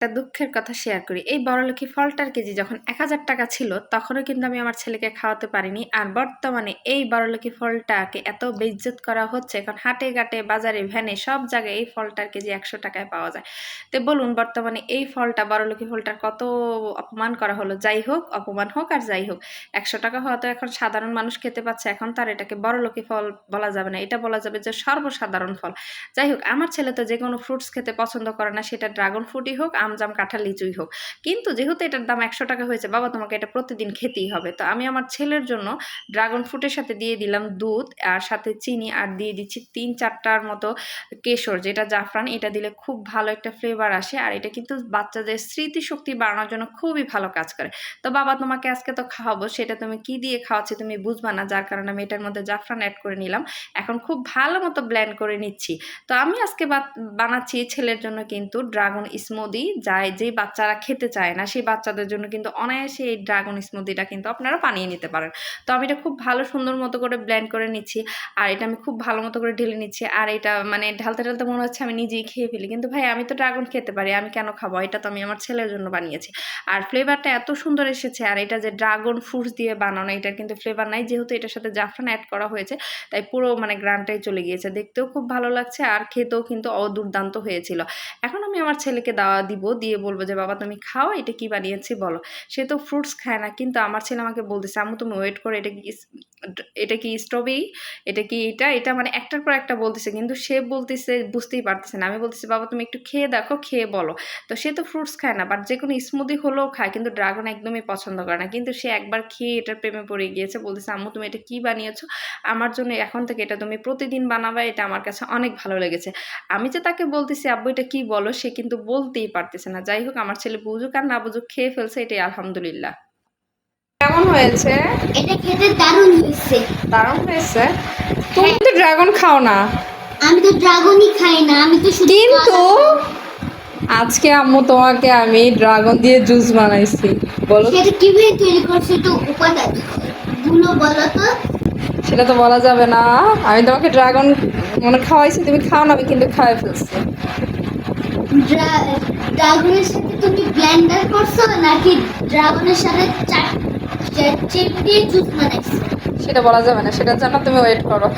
একটা দুঃখের কথা শেয়ার করি। এই বড়লক্ষ্মী ফলটার কেজি যখন এক হাজার টাকা ছিল, তখনও কিন্তু আমি আমার ছেলেকে খাওয়াতে পারিনি। আর বর্তমানে এই বড়লক্ষ্মী ফলটাকে এত বেইজ্জত করা হচ্ছে, এখন হাটে ঘাটে, বাজারে, ভ্যানে, সব জায়গায় এই ফলটার কেজি একশো টাকায় পাওয়া যায়। তো বলুন, বর্তমানে এই ফলটা বড়লক্ষ্মী ফলটার কত অপমান করা হলো? যাই হোক, অপমান হোক আর যাই হোক, একশো টাকা হওয়া তো এখন সাধারণ মানুষ খেতে পাচ্ছে, এখন তার এটাকে বড়লক্ষ্মী ফল বলা যাবে না। এটা বলা যাবে যে সর্বসাধারণ ফল। যাই হোক, আমার ছেলে তো যে কোনো ফ্রুটস খেতে পছন্দ করে না, সেটা ড্রাগন ফ্রুটই হোক আমজাম কাঁঠাল লিচুই হোক। কিন্তু যেহেতু এটার দাম একশো টাকা হয়েছে, বাবা তোমাকে এটা প্রতিদিন খেতেই হবে। তো আমি আমার ছেলের জন্য ড্রাগন ফ্রুটের সাথে দিয়ে দিলাম দুধ আর সাথে চিনি আর দিয়ে দিচ্ছি তিন চারটার মতো কেশর, যেটা জাফরান, এটা দিলে খুব ভালো একটা ফ্লেভার আসে আর এটা কিন্তু বাচ্চাদের স্মৃতিশক্তি বাড়ানোর জন্য খুবই ভালো কাজ করে। তো বাবা তোমাকে আজকে তো খাওয়াবো, সেটা তুমি কি দিয়ে খাওয়াচ্ছি তুমি বুঝবা না, যার কারণে আমি এটার মধ্যে জাফরান অ্যাড করে নিলাম। এখন খুব ভালো মতো ব্ল্যান্ড করে নিচ্ছি। তো আমি আজকে বানাচ্ছি ছেলের জন্য কিন্তু ড্রাগন স্মুদি যায় যে বাচ্চারা খেতে চায় না, সেই বাচ্চাদের জন্য কিন্তু অনায়াসে এই ড্রাগন স্মুদিটা কিন্তু আপনারা বানিয়ে নিতে পারেন। তো আমি এটা খুব ভালো সুন্দর মতো করে ব্ল্যান্ড করে নিচ্ছি, আর এটা আমি খুব ভালো মতো করে ঢেলে নিচ্ছি, আর এটা মানে ঢালতে ঢালতে মনে হচ্ছে আমি নিজেই খেয়ে ফেলি। কিন্তু ভাই, আমি তো ড্রাগন খেতে পারি, আমি কেন খাব? এটা তো আমি আমার ছেলের জন্য বানিয়েছি। আর ফ্লেভারটা এত সুন্দর এসেছে, আর এটা যে ড্রাগন ফ্রুটস দিয়ে বানানো, এটার কিন্তু ফ্লেভার নাই, যেহেতু এটার সাথে জাফরান অ্যাড করা হয়েছে, তাই পুরো মানে গ্রানটাই চলে গিয়েছে। দেখতেও খুব ভালো লাগছে, আর খেতেও কিন্তু অদুর্দান্ত হয়েছিল। এখন আমি আমার ছেলেকে দাওয়া দিব, দিয়ে বলব যে, বাবা, তুমি খাও, এটা কি বানিয়েছি বলো। সে তো ফ্রুটস খায় না, কিন্তু আমার ছেলে আমাকে বলতেছে, আম্মু, তুমি ওয়েট করে, এটা কি এটা কি স্ট্রবেরি এটা কি এটা? এটা মানে একটার পর একটা বলতেছে, কিন্তু সে বলতেছে, বুঝতেই পারতেছে না। আমি বলতেছি, বাবা, তুমি একটু খেয়ে দেখো, খেয়ে বলো। তো সে তো ফ্রুটস খায় না বাট যে কোনো স্মুদি হলেও খায়, কিন্তু ড্রাগন একদমই পছন্দ করে না। কিন্তু সে একবার খেয়ে এটার প্রেমে পড়ে গিয়েছে, বলতেছে, আম্মু, তুমি এটা কি বানিয়েছো? আমার জন্য এখন থেকে এটা তুমি প্রতিদিন বানাবে, এটা আমার কাছে অনেক ভালো লেগেছে। আমি যে তাকে বলতেছি, আব্বু, এটা কি বলো? সে কিন্তু বলতেই পারতেছে না। যাই হোক আমার ছেলে বুঝুক আর না বুঝুক খেয়ে ফেলছে এটাই আলহামদুলিল্লাহ। কেমন হয়েছে? এটা খেতে দারুণ হয়েছে। দারুণ হয়েছে? তুমি তো ড্রাগন খাও না। আমি তো ড্রাগনই খাই না আমি তো কিন্তু আজকে আম্মু তোমাকে আমি ড্রাগন দিয়ে জুস বানাইছি। বলো। সেটা কীভাবে তৈরি করছে তো উপাদানগুলো বলো তো। সেটা তো বলা যাবে না। আমি তোমাকে ড্রাগন মানে খাওয়াইছি তুমি খাও না আমি কিন্তু খাওয়াই ফেলছি। ড্রাগনের সাথে তুমি ব্লেন্ডার করছ নাকি ড্রাগনের সাথে চেপ দিয়ে জুস বানাইছো? সেটা বলা যাবে না, সেটার জন্য তুমি ওয়েট করো।